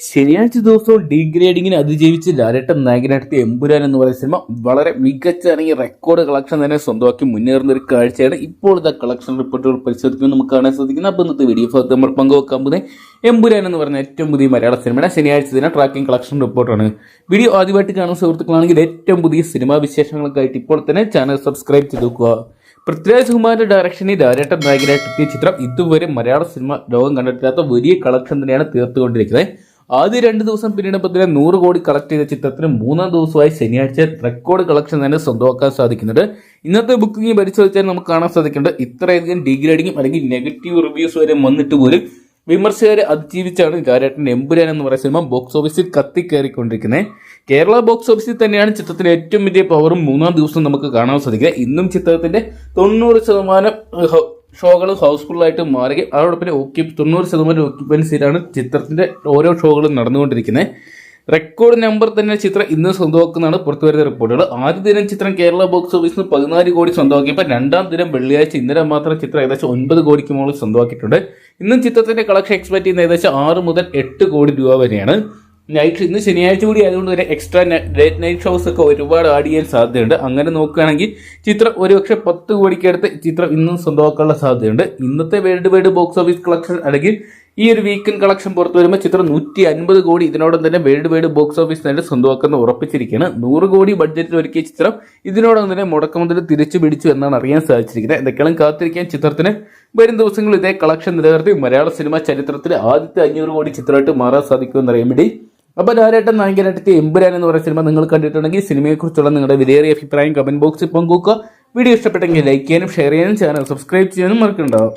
ശനിയാഴ്ച ദിവസവും ഡീഗ്രേഡിങ്ങിനെ അതിജീവിച്ച് ലാലേട്ടൻ നായകനായിട്ട് എമ്പുരാൻ എന്ന് പറയുന്ന സിനിമ വളരെ മികച്ച അല്ലെങ്കിൽ റെക്കോർഡ് കളക്ഷൻ തന്നെ സ്വന്തമാക്കി മുന്നേറുന്ന ഒരു കാഴ്ചയാണ് ഇപ്പോൾ ഇതാ കളക്ഷൻ റിപ്പോർട്ടുകൾ പരിശോധിക്കുമ്പോൾ നമുക്ക് കാണാൻ സാധിക്കുന്നത്. അപ്പോൾ ഇന്നത്തെ വീഡിയോ നമ്മൾ പങ്കുവെക്കാൻ പോകുന്നത് എമ്പുരാൻ എന്ന് പറയുന്ന ഏറ്റവും പുതിയ മലയാള സിനിമയുടെ ശനിയാഴ്ച ദിന ട്രാക്കിംഗ് കളക്ഷൻ റിപ്പോർട്ടാണ് വീഡിയോ ആദ്യമായിട്ട് കാണുന്ന സുഹൃത്തുക്കളാണെങ്കിൽ ഏറ്റവും പുതിയ സിനിമാ വിശേഷങ്ങൾക്കായിട്ട് ഇപ്പോൾ തന്നെ ചാനൽ സബ്സ്ക്രൈബ് ചെയ്ത് നോക്കുക. പൃഥ്വിരാജ് കുമാറിന്റെ ഡയറക്ഷനിൽ ഡയറക്ടർ നായകനായിട്ട് എത്തിയ ചിത്രം. ഇതുവരെ മലയാള സിനിമ ലോകം കണ്ടിട്ടില്ലാത്ത വലിയ കളക്ഷൻ തന്നെയാണ് തീർത്തുകൊണ്ടിരിക്കുന്നത്. ആദ്യ രണ്ട് ദിവസം പിന്നിടുമ്പോൾ തന്നെ നൂറ് കോടി കളക്ട് ചെയ്ത ചിത്രത്തിന് മൂന്നാം ദിവസമായി ശനിയാഴ്ച റെക്കോർഡ് കളക്ഷൻ തന്നെ സ്വന്തമാക്കാൻ സാധിക്കുന്നുണ്ട്. ഇന്നത്തെ ബുക്കിംഗ് പരിശോധിച്ചാൽ നമുക്ക് കാണാൻ സാധിക്കുന്നുണ്ട് ഇത്രയധികം ഡിഗ്രേഡിങ്ങും അല്ലെങ്കിൽ നെഗറ്റീവ് റിവ്യൂസ് വരെ വന്നിട്ട് പോലും വിമർശകരെ അതിജീവിച്ചാണ് ലാലേട്ടൻ എമ്പുരാൻ എന്ന് പറയുന്ന സിനിമ ബോക്സ് ഓഫീസിൽ കത്തിക്കയറിക്കൊണ്ടിരിക്കുന്നത് കേരള ബോക്സ് ഓഫീസിൽ തന്നെയാണ് ചിത്രത്തിന് ഏറ്റവും വലിയ പവറും മൂന്നാം ദിവസം നമുക്ക് കാണാൻ സാധിക്കുക ഇന്നും ചിത്രത്തിന്റെ തൊണ്ണൂറ് ശതമാനം ഷോകൾ ഹൗസ്ഫുള്ളായിട്ട് മാറുകയും അതോടൊപ്പം ഓക്കി തൊണ്ണൂറ് ശതമാനം ഓക്യുപ്പൻസിയിലാണ് ചിത്രത്തിന്റെ ഓരോ ഷോകളും നടന്നുകൊണ്ടിരിക്കുന്നത് റെക്കോർഡ് നമ്പർ തന്നെ ചിത്രം ഇന്ന് സ്വന്തമാക്കുന്നതാണ് പുറത്തുവരുന്ന റിപ്പോർട്ടുകൾ ആദ്യ ദിനം ചിത്രം കേരള ബോക്സ് ഓഫീസിൽ പതിനാല് കോടി സ്വന്തമാക്കിയപ്പോൾ രണ്ടാം ദിനം വെള്ളിയാഴ്ച ഇന്നലെ മാത്രം ചിത്രം ഏകദേശം ഒൻപത് കോടിക്ക് മുകളിൽ സ്വന്തമാക്കിയിട്ടുണ്ട്. ഇന്നും ചിത്രത്തിന്റെ കളക്ഷൻ എക്സ്പെക്ട് ചെയ്യുന്ന ഏകദേശം ആറ് മുതൽ എട്ട് കോടി രൂപ വരെയാണ്. നൈറ്റ് ഇന്ന് ശനിയാഴ്ച കൂടി ആയതുകൊണ്ട് തന്നെ എക്സ്ട്രാ ഡേറ്റ് നൈറ്റ് ഷോസ് ഒക്കെ ഒരുപാട് ആഡ് ചെയ്യാൻ സാധ്യതയുണ്ട്. അങ്ങനെ നോക്കുകയാണെങ്കിൽ ചിത്രം ഒരുപക്ഷെ പത്ത് കോടിക്ക് അടുത്ത് ചിത്രം ഇന്നും സ്വന്തമാക്കാനുള്ള സാധ്യതയുണ്ട്. ഇന്നത്തെ world wide box office collection അല്ലെങ്കിൽ ഈ ഒരു വീക്കെൻഡ് കളക്ഷൻ പുറത്തു വരുമ്പോൾ ചിത്രം നൂറ്റി അൻപത് കോടി ഇതിനോടൊപ്പം തന്നെ വേൾഡ് വൈഡ് ബോക്സ് ഓഫീസ് തന്നെ സ്വന്തമാക്കുന്ന ഉറപ്പിച്ചിരിക്കുകയാണ്. നൂറ് കോടി ബഡ്ജറ്റിൽ ഒരുക്കിയ ചിത്രം ഇതിനോടൊപ്പം തന്നെ മുടക്കമുതൽ തിരിച്ചു പിടിച്ചു എന്നാണ് അറിയാൻ സാധിച്ചിരിക്കുന്നത്. എന്തൊക്കെയാണ് കാത്തിരിക്കാൻ ചിത്രത്തിന്? വരും ദിവസങ്ങളിൽ ഇതേ കളക്ഷൻ നിലനിർത്തി മലയാള സിനിമാ ചരിത്രത്തിലെ ആദ്യത്തെ അഞ്ഞൂറ് കോടി ചിത്രമായിട്ട് മാറാൻ സാധിക്കുമെന്നറിയാൻ വേണ്ടി അപ്പോൾ ധാരാട്ടം നായകനായിട്ട് എമ്പുരാൻ എന്ന് പറയുന്ന സിനിമ നിങ്ങൾ കണ്ടിട്ടുണ്ടെങ്കിൽ സിനിമയെക്കുറിച്ചുള്ള നിങ്ങളുടെ വിലയേറിയ അഭിപ്രായം കമന്റ് ബോക്സിൽ പങ്കുവെക്കുക. വീഡിയോ ഇഷ്ടപ്പെട്ടെങ്കിൽ ലൈക്ക് ചെയ്യാനും ഷെയർ ചെയ്യാനും ചാനൽ സബ്സ്ക്രൈബ് ചെയ്യാനും മറക്കണ്ടാവും